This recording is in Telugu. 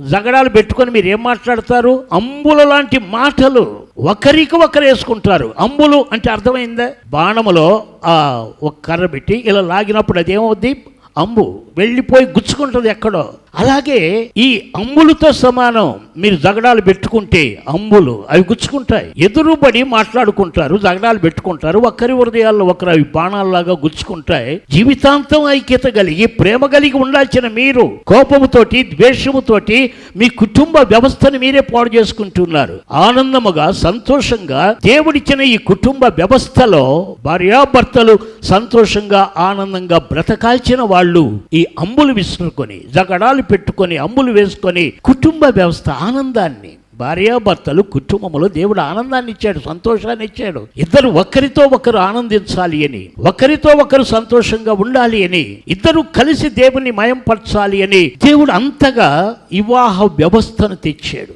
జగడాలు పెట్టుకొని మీరు ఏం మాట్లాడతారు? అంబుల లాంటి మాటలు ఒకరికి ఒకరు వేసుకుంటారు. అంబులు అంటే అర్థమైందా? బాణములో ఒక కర్ర పెట్టి ఇలా లాగినప్పుడు అదేమవుద్ది? అంబు వెళ్ళిపోయి గుచ్చుకుంటుంది ఎక్కడో. అలాగే ఈ అంబులతో సమానం మీరు జగడాలు పెట్టుకుంటే అంబులు అవి గుచ్చుకుంటాయి. ఎదురుబడి మాట్లాడుకుంటారు జగడాలు పెట్టుకుంటారు ఒకరి హృదయాల్లో ఒకరు అవి బాణాల్లాగా గుచ్చుకుంటాయి. జీవితాంతం ఐక్యత కలిగి ప్రేమ కలిగి ఉండాల్సిన మీరు కోపముతోటి ద్వేషముతోటి మీ కుటుంబ వ్యవస్థను మీరే పాడు చేసుకుంటున్నారు. ఆనందముగా సంతోషంగా దేవుడిచ్చిన ఈ కుటుంబ వ్యవస్థలో భార్యాభర్తలు సంతోషంగా ఆనందంగా బ్రతకాల్చిన వాళ్ళు వాళ్ళు ఈ అంబులు విసురుకొని జగడాలు పెట్టుకొని అంబులు వేసుకొని కుటుంబ వ్యవస్థ ఆనందాన్ని భార్యాభర్తలు కుటుంబంలో దేవుడు ఆనందాన్ని ఇచ్చాడు సంతోషాన్ని ఇచ్చాడు. ఇద్దరు ఒకరితో ఒకరు ఆనందించాలి అని ఒకరితో ఒకరు సంతోషంగా ఉండాలి అని ఇద్దరు కలిసి దేవుని మయంపరచాలి అని దేవుడు అంతగా వివాహ వ్యవస్థను తెచ్చాడు.